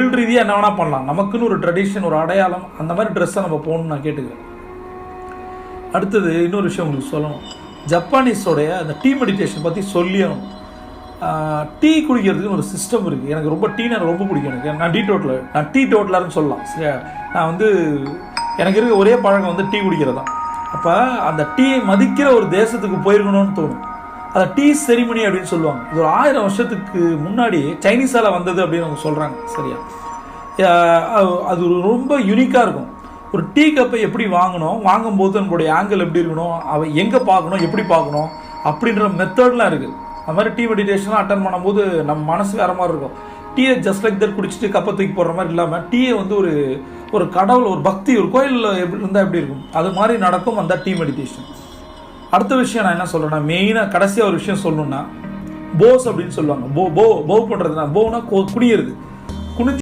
தொழில் ரீதியாக என்ன வேணால் பண்ணலாம். நமக்குன்னு ஒரு ட்ரெடிஷன் ஒரு அடையாளம் அந்த மாதிரி ட்ரெஸ்ஸை நம்ம போகணும்னு நான் கேட்டுக்கிறேன். அடுத்தது இன்னொரு விஷயம் உங்களுக்கு சொல்லணும். ஜப்பானீஸோடைய அந்த டீ மெடிடேஷன் பற்றி சொல்லியும் டீ குடிக்கிறதுக்குன்னு ஒரு சிஸ்டம் இருக்குது எனக்கு ரொம்ப டீனா ரொம்ப பிடிக்கும் எனக்கு. நான் டீ டோட்டலர் நான் டீ டோட்டலர்னு சொல்லலாம். சரியா? நான் வந்து எனக்கு இருக்க ஒரே பழக்கம் வந்து டீ குடிக்கிறது தான் அப்போ அந்த டீயை மதிக்கிற ஒரு தேசத்துக்கு போயிருக்கணும்னு தோணும். அதை டீ செரிமனி அப்படின்னு சொல்லுவாங்க. இது ஒரு ஆயிரம் வருஷத்துக்கு முன்னாடி சைனீஸால் வந்தது அப்படின்னு அவங்க சொல்கிறாங்க சரியா? அது- ஒரு ரொம்ப யூனிக்காக இருக்கும். ஒரு டீ கப்பை எப்படி வாங்கணும் வாங்கும்போது நம்மளுடைய ஆங்கிள் எப்படி இருக்கணும் அவ எங்கே பார்க்கணும் எப்படி பார்க்கணும் அப்படின்ற மெத்தட்லாம் இருக்குது அது மாதிரி டீ மெடிடேஷன்லாம் அட்டன் பண்ணும்போது நம்ம மனசு வேறு மாதிரி இருக்கும். டீயை ஜஸ்ட் லைக் தட் குடிச்சிட்டு கப்பை தூக்கி போடுற மாதிரி இல்லாமல் டீயை வந்து ஒரு ஒரு கடவுள் ஒரு பக்தி ஒரு கோயிலில் எப்படி இருந்தால் எப்படி இருக்கும்? அது மாதிரி நடக்கும் அந்த டீ மெடிடேஷன் அடுத்த விஷயம் நான் என்ன சொல்கிறேன்னா மெயினாக கடைசியாக ஒரு விஷயம் சொல்லணும்னா போஸ் அப்படின்னு சொல்லுவாங்க. போ போ போ பண்ணுறதுனா போனா குடியிறது